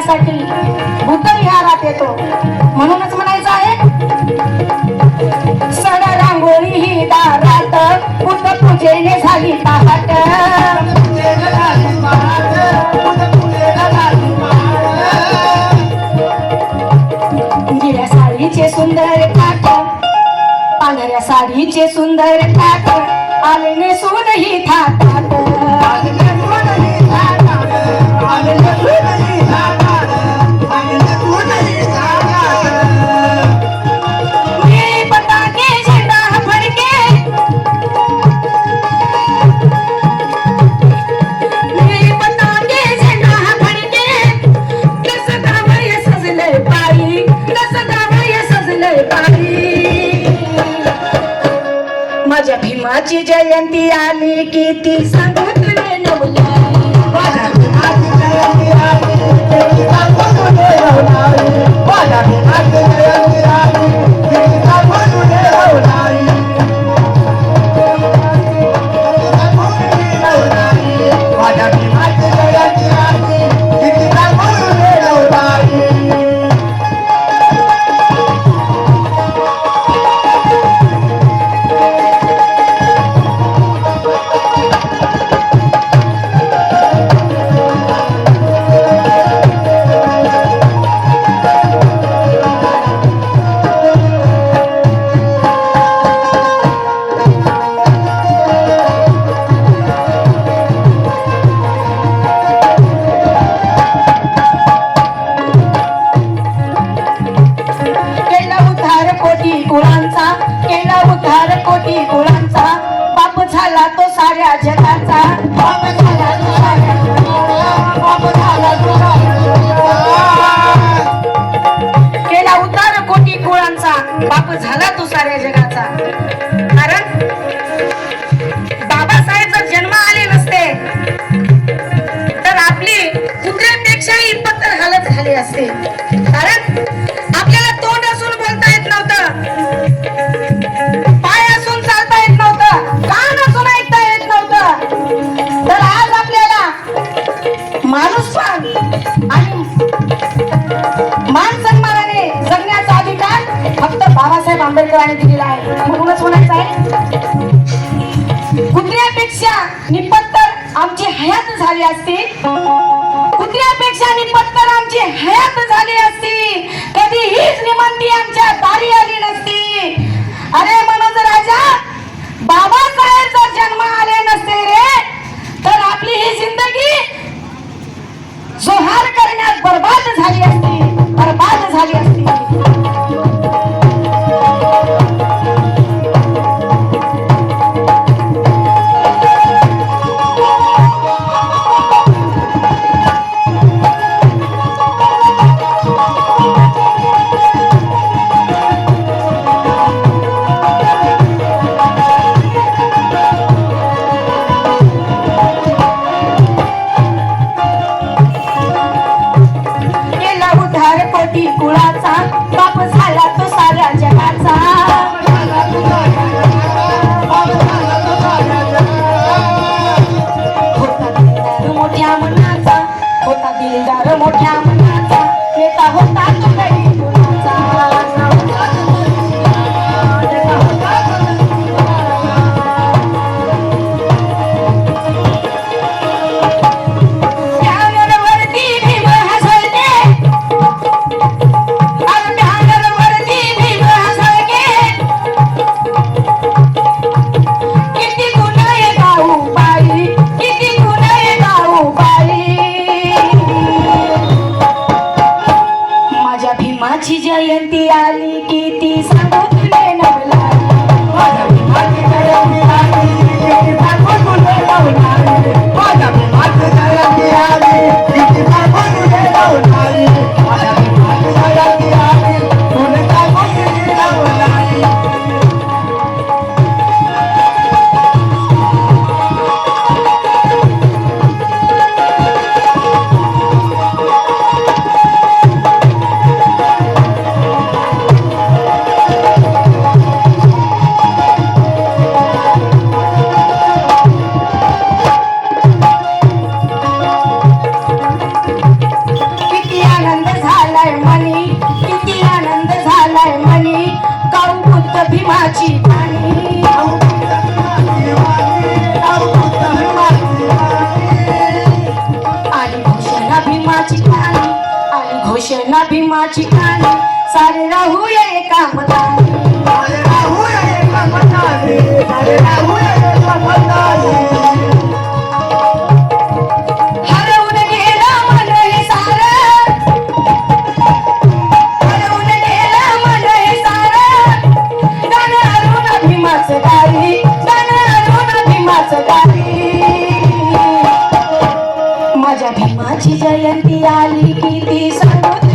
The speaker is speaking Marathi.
करण्यासाठी भूतविहारात येतो. म्हणूनच म्हणायचं आहे सड रांगोळी ही दारात भूत पूजेने झाली पहाट. निळ्या साडीचे सुंदर थाट पांढऱ्या साडीचे सुंदर थाट आले नेसून ही थाट. माझी जयंती आली की ती नवली माझी जयंती आली कुळांचा केला उद्धार कोटी कुळांचा बाप झाला तो साऱ्या जगाचा. बाप झाला तो साऱ्या बाप झाला तो केला उद्धार कोटी कुळांचा बाप झाला तो साऱ्या जगाचा. कारण बाबासाहेब जर जन्म आले नसते. तर आपली कुत्र्यापेक्षाही पत्र हालत झाली असते. बाबासाहेब आंबेडकरांनी दिलेला आहे. म्हणूनच म्हणायचं आहे. कुत्र्यापेक्षा निपत्तर आमची हयात झाली असती. कुत्र्यापेक्षा निपत्तर आमची हयात झाली असती. कधी हीच निमंती आमच्या दारी आली नसती. भीमाची ठाणी. आली घोषणा भीमाची ठाणी. सारे राहूया एका मताने आली किती सांगू